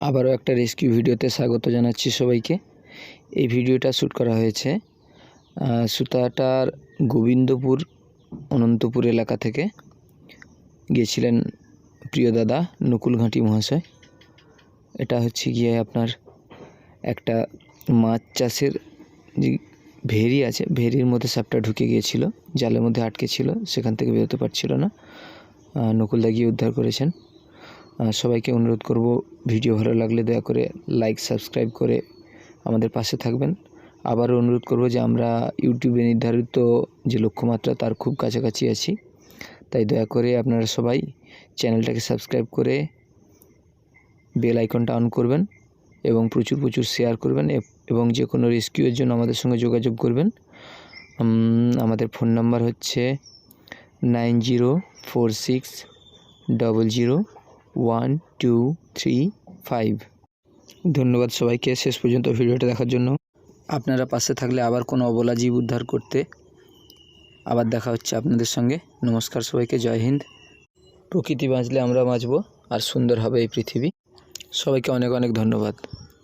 আবারও একটা রেস্কিউ ভিডিওতে স্বাগত জানাচ্ছি সবাইকে। এই ভিডিওটা শ্যুট করা হয়েছে সুতাটার গোবিন্দপুর, অনন্তপুর এলাকা থেকে। গিয়েছিলেন প্রিয় দাদা নকুল ঘাঁটি মহাশয়। এটা হচ্ছে গিয়ে আপনার একটা মাছ চাষের যে ভেরি আছে, ভেরির মধ্যে সাপটা ঢুকে গিয়েছিল, জালের মধ্যে আটকে ছিল, সেখান থেকে বেরোতে পারছিল না। নকুলদা গিয়ে উদ্ধার করেছেন। সবাইকে অনুরোধ করব, ভিডিও ভালো লাগলে দয়া করে লাইক সাবস্ক্রাইব করে আমাদের পাশে থাকবেন। আবারও অনুরোধ করব যে আমরা ইউটিউবে নির্ধারিত যে লক্ষ্যমাত্রা, তার খুব কাছাকাছি আছি। তাই দয়া করে আপনারা সবাই চ্যানেলটাকে সাবস্ক্রাইব করে বেল আইকনটা অন করবেন এবং প্রচুর প্রচুর শেয়ার করবেন এবং যে কোনো রেস্কিউয়ের জন্য আমাদের সঙ্গে যোগাযোগ করবেন। আমাদের ফোন নাম্বার হচ্ছে nine zero four six double zero one, two, three, five. ধন্যবাদ সবাইকে শেষ পর্যন্ত ভিডিওটা দেখার জন্য। আপনারা পাশে থাকলে আবার কোনো অবলা জীব উদ্ধার করতে আবার দেখা হচ্ছে আপনাদের সঙ্গে। নমস্কার সবাইকে, জয় হিন্দ। প্রকৃতি বাঁচলে আমরা বাঁচবো, আর সুন্দর হবে এই পৃথিবী। সবাইকে অনেক অনেক ধন্যবাদ।